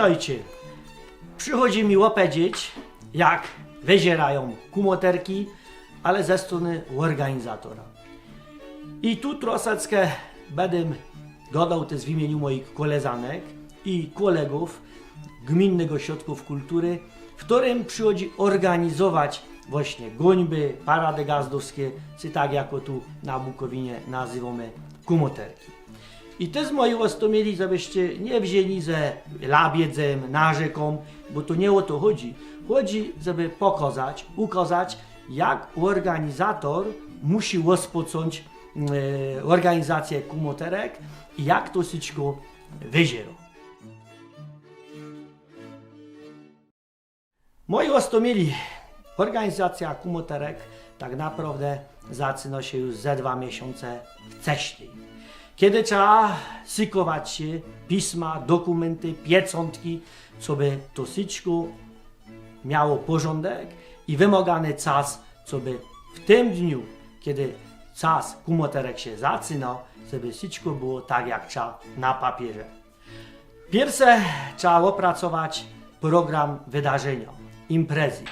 Witajcie. Przychodzi mi opowiedzieć, jak wyzierają kumoterki, ale ze strony organizatora. I tu troszeczkę będę dodał też w imieniu moich koleżanek i kolegów Gminnego Ośrodków Kultury, w którym przychodzi organizować właśnie gońby, parady gazdowskie, czy tak jako tu na Bukowinie nazywamy kumoterki. I to z mojej mieli, żebyście nie wzięli ze labiedzem, narzęką, bo to nie o to chodzi. Chodzi, żeby pokazać, ukazać, jak organizator musi rozpocząć e, organizację kumoterek i jak to wszystko wyziero. Moi ostomieli, organizacja kumoterek tak naprawdę zaczyna się już ze dwa miesiące wcześniej. Kiedy trzeba sykować się, pisma, dokumenty, pieczątki, co by to wszystko miało porządek i wymagany czas, co by w tym dniu, kiedy czas kumoterek się zaczyna, żeby wszystko było tak jak trzeba na papierze. Pierwsze trzeba opracować program wydarzenia, imprezy,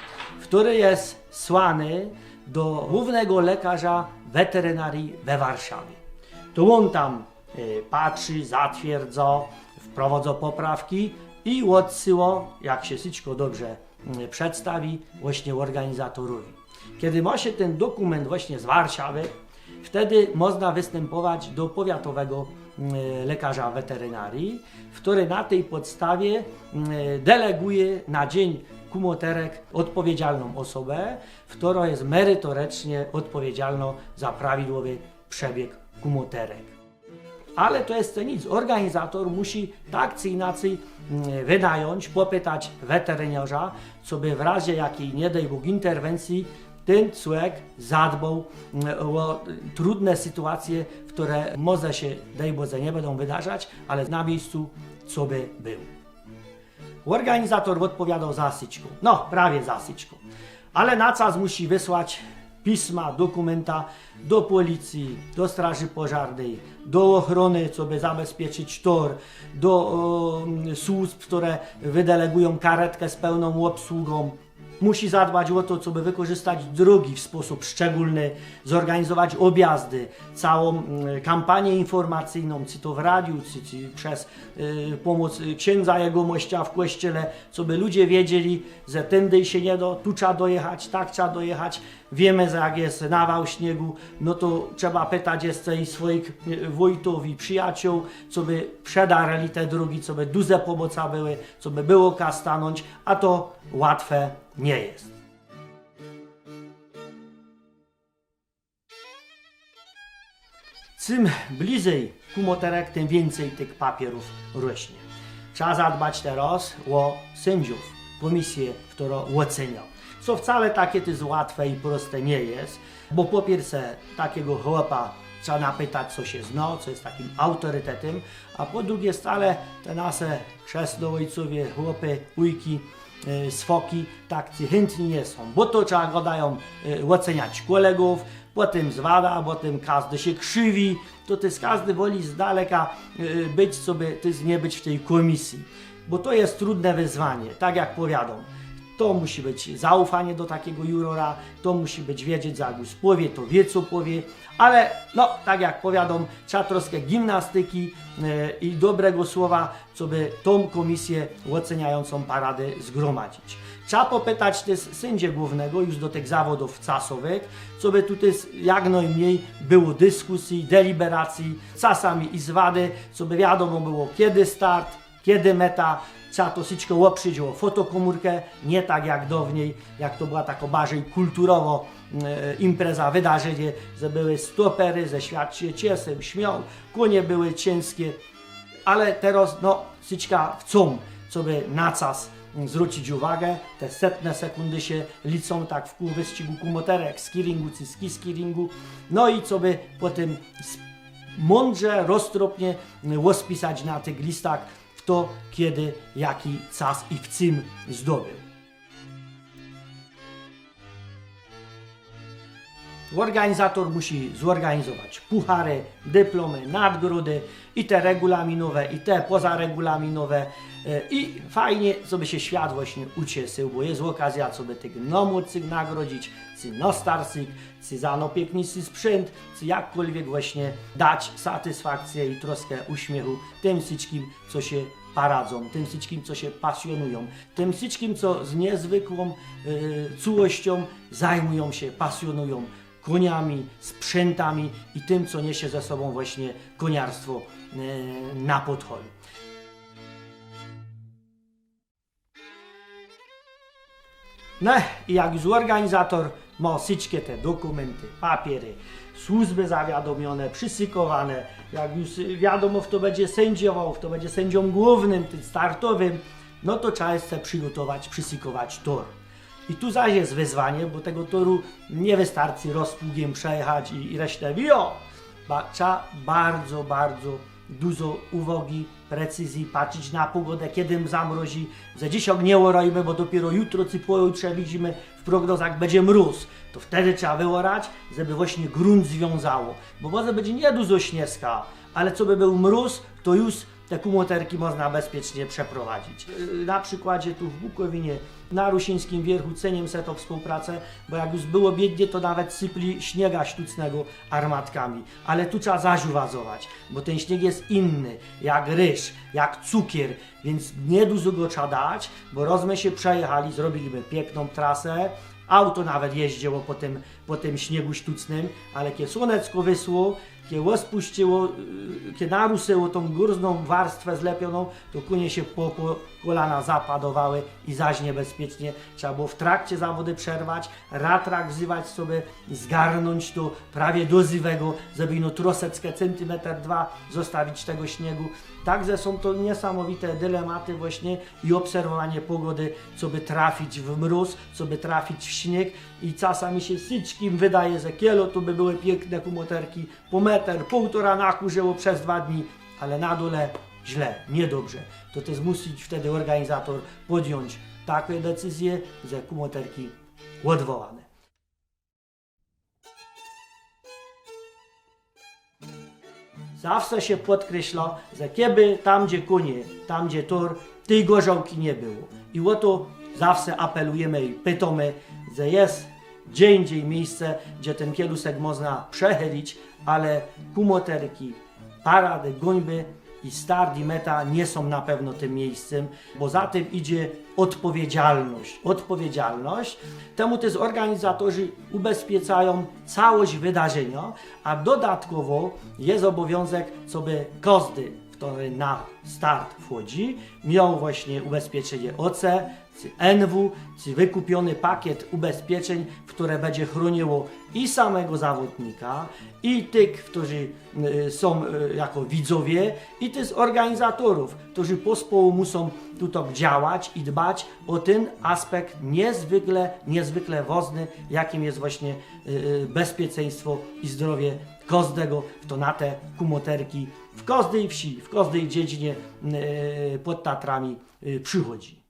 który jest słany do głównego lekarza weterynarii we Warszawie. To on tam y, patrzy, zatwierdza, wprowadza poprawki i odsyła, jak się wszystko dobrze y, przedstawi, właśnie organizatorowi. Kiedy ma się ten dokument właśnie z Warszawy, wtedy można występować do powiatowego y, lekarza weterynarii, który na tej podstawie y, deleguje na dzień kumoterek odpowiedzialną osobę, która jest merytorycznie odpowiedzialna za prawidłowy przebieg kumoterek. Ale to jest nic. Organizator musi tak czy inaczej mm, wynająć, popytać weterynarza, co by w razie jakiej, nie daj Bóg, interwencji ten człowiek zadbał mm, o trudne sytuacje, które może się, daj Boże, nie będą wydarzać, ale na miejscu, co by był. Organizator odpowiadał za syćką. No, prawie za. Ale na czas musi wysłać pisma, dokumenta do policji, do straży pożarnej, do ochrony, co by zabezpieczyć tor, do o, służb, które wydelegują karetkę z pełną obsługą. Musi zadbać o to, co by wykorzystać drogi w sposób szczególny, zorganizować objazdy, całą mm, kampanię informacyjną, czy to w radiu, czy, czy przez y, pomoc księdza jegomościa w kościele, co by ludzie wiedzieli, że tędy się nie do, tu trzeba dojechać, tak trzeba dojechać. Wiemy, że jak jest nawał śniegu, no to trzeba pytać jeszcze i swoich y, wójtów i przyjaciół, co by przedarli te drogi, co by duże pomoca były, co by było kastanąć, a to łatwe nie jest. Czym bliżej kumoterek, tym więcej tych papierów rośnie. Trzeba zadbać teraz o sędziów, komisję, która ocenia. Co wcale takie to jest łatwe i proste nie jest, bo po pierwsze takiego chłopa trzeba napytać, co się zna, co jest takim autorytetem, a po drugie stale te nasze chrzestne ojcowie, chłopy, ujki, e, swoki tak chętni nie są, bo to trzeba go dają e, oceniać kolegów, potem zwada, potem każdy się krzywi, to też każdy woli z daleka e, być sobie, też nie być w tej komisji, bo to jest trudne wyzwanie, tak jak powiadam. To musi być zaufanie do takiego jurora, to musi być wiedzieć, że jak już to wie co powie, ale no, tak jak powiadam, trzeba troszkę gimnastyki e, i dobrego słowa, co by tą komisję oceniającą paradę zgromadzić. Trzeba popytać też sędzię głównego już do tych zawodów casowych, co by tutaj jak najmniej było dyskusji, deliberacji, czasami i zwady, co by wiadomo było kiedy start, kiedy meta, trzeba to wszystko oprzeć o fotokomórkę, nie tak jak dawniej, jak to była taka bardziej kulturowo e, impreza, wydarzenie, że były stopery, że świat się cieszył, śmiał, konie były ciężkie, ale teraz no wszystko chcą, co by na czas mm, zwrócić uwagę, te setne sekundy się liczą tak w kół wyścigu kumoterek, skiringu czy ski skiringu, no i co by potem s- mądrze, roztropnie mm, rozpisać na tych listach w to, kiedy, jaki czas i w czym zdobył. organizator musi zorganizować puchary, dyplomy, nagrody i te regulaminowe, i te pozaregulaminowe. E, I fajnie, żeby się świat właśnie ucieszył, bo jest okazja, żeby tych no młodszych nagrodzić, czy no starszych, czy za no piękniejszy sprzęt, czy jakkolwiek właśnie dać satysfakcję i troskę uśmiechu tym wszystkim, co się paradzą, tym wszystkim, co się pasjonują, tym wszystkim, co z niezwykłą y, czułością zajmują się, pasjonują koniami, sprzętami i tym, co niesie ze sobą właśnie koniarstwo y, na Podholu. No i jak już organizator ma wszystkie te dokumenty, papiery, służby zawiadomione, przysykowane, jak już wiadomo, kto będzie sędziował, kto będzie sędzią głównym, tym startowym, no to trzeba jest przygotować, przysykować tor. I tu zaś jest wyzwanie, bo tego toru nie wystarczy rozpługiem przejechać i, i resztę wio. Ba, trzeba bardzo, bardzo dużo uwagi, precyzji, patrzeć na pogodę, kiedy zamrozi. Za dziś ognięło robimy, bo dopiero jutro czy pojutrze widzimy w prognozach będzie mróz. To wtedy trzeba wyorać, żeby właśnie grunt związało. Bo może będzie nie dużo śnieżka, ale co by był mróz, to już te kumoterki można bezpiecznie przeprowadzić. Yy, Na przykładzie tu w Bukowinie, na Rusińskim Wierchu ceniem se to współpracę, bo jak już było biednie, to nawet sypli śniega sztucznego armatkami. Ale tu trzeba zaziuwazować, bo ten śnieg jest inny, jak ryż, jak cukier, więc nie dużo go trzeba dać, bo rozmy się przejechali, zrobiliśmy piękną trasę, Auto nawet jeździło po tym, po tym śniegu sztucznym, ale kiedy słonecko wysło, kiedy rozpuściło, yy, kiedy naruszyło tą górną warstwę zlepioną, to kunie się po, po kolana zapadowały i zaś niebezpiecznie. Trzeba było w trakcie zawody przerwać, ratrak wzywać sobie, zgarnąć to prawie do zywego, żeby no troseckę, centymetr dwa zostawić tego śniegu. Także są to niesamowite dylematy właśnie i obserwowanie pogody, co by trafić w mróz, co by trafić w śnieg i czasami się syczkim wydaje, że kielo tu by były piękne kumoterki, po metr, półtora nakurzyło przez dwa dni, ale na dole źle, niedobrze. To też musi wtedy organizator podjąć takie decyzje, że kumoterki odwołane. Zawsze się podkreśla, że kiedy tam gdzie konie, tam gdzie tor, tej gorzałki nie było. I o to zawsze apelujemy i pytamy, że jest gdzie indziej miejsce, gdzie ten kielusek można przechylić, ale kumoterki, parady, gońby i start i meta nie są na pewno tym miejscem, bo za tym idzie odpowiedzialność. Odpowiedzialność. Temu też organizatorzy ubezpieczają całość wydarzenia, a dodatkowo jest obowiązek, co by który na start wchodzi, miał właśnie ubezpieczenie OC, czy NW, czy wykupiony pakiet ubezpieczeń, które będzie chroniło i samego zawodnika, i tych, którzy y, są y, jako widzowie, i tych organizatorów, którzy pospołu muszą tutaj działać i dbać o ten aspekt niezwykle, niezwykle ważny, jakim jest właśnie y, bezpieczeństwo i zdrowie każdego, kto na te kumoterki w każdej wsi, w każdej dziedzinie y, pod Tatrami y, przychodzi.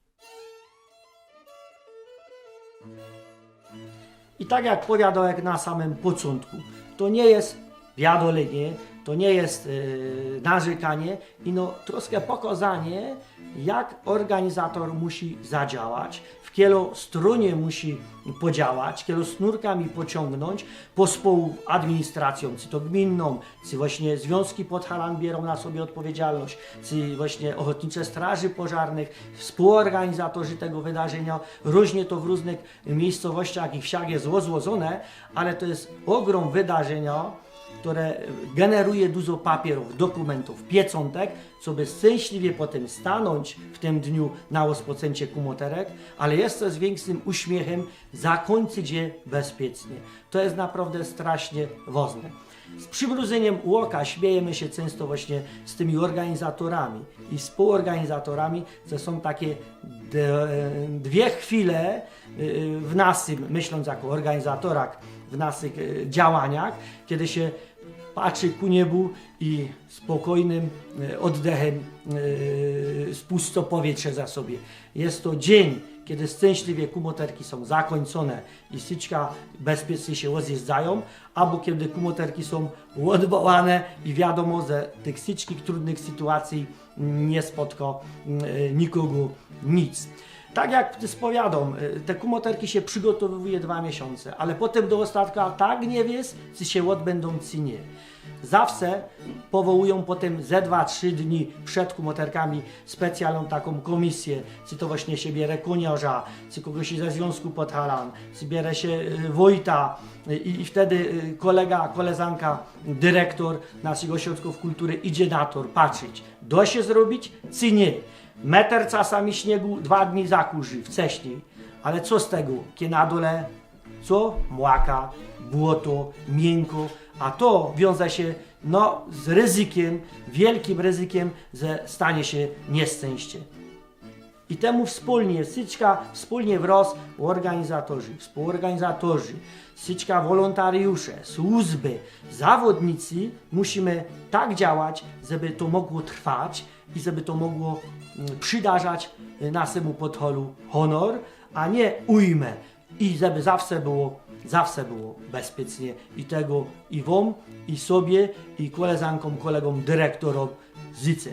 I tak jak powiadałem na samym początku, to nie jest wiadolenie, to nie jest yy, narzekanie, ino troszkę pokazanie, jak organizator musi zadziałać, w kielo stronie musi podziałać, kielo snurkami pociągnąć, pospołu administracją, czy to gminną, czy właśnie związki podhalan bierą na sobie odpowiedzialność, czy właśnie ochotnicze straży pożarnych, współorganizatorzy tego wydarzenia. Różnie to w różnych miejscowościach i wsiach jest złożone, ale to jest ogrom wydarzenia, które generuje dużo papierów, dokumentów, pieczątek, co by szczęśliwie potem stanąć w tym dniu na rozpoczęcie kumoterek, ale jeszcze z większym uśmiechem zakończyć je bezpiecznie. To jest naprawdę strasznie ważne. Z przymrużeniem oka śmiejemy się często właśnie z tymi organizatorami i współorganizatorami, że są takie d- dwie chwile y, w naszym, myśląc jako organizatorach, w naszych y, działaniach, kiedy się patrzy ku niebu i spokojnym e, oddechem e, spusto powietrze za sobie. Jest to dzień, kiedy szczęśliwie kumoterki są zakończone i syczka bezpiecznie się rozjeżdżają, albo kiedy kumoterki są odwołane i wiadomo, że tych syczkich trudnych sytuacji nie spotka nikogo nic. Tak jak spowiadam, y, te kumoterki się przygotowuje dwa miesiące, ale potem do ostatka tak nie wiesz, czy się odbędą, czy nie. Zawsze powołują potem ze 2-3 dni przed kumoterkami specjalną taką komisję, czy to właśnie się bierze koniarza, czy kogoś ze Związku Podhalan, czy bierze się y, wojta y, i, i wtedy kolega, koleżanka, dyrektor naszych ośrodków kultury idzie na tor patrzeć, da się zrobić, czy nie. Meter czasami śniegu dwa dni zakurzy wcześniej, ale co z tego, kiedy na dole co? Młaka, błoto, miękko, a to wiąże się no, z ryzykiem, wielkim ryzykiem, że stanie się nieszczęście. I temu wspólnie, syczka wspólnie wraz organizatorzy, współorganizatorzy, syczka wolontariusze, służby, zawodnicy, musimy tak działać, żeby to mogło trwać i żeby to mogło mm, przydarzać y, naszemu podholu honor, a nie ujmę. I żeby zawsze było, zawsze było bezpiecznie i tego i wam, i sobie, i koleżankom, kolegom, dyrektorom życzę.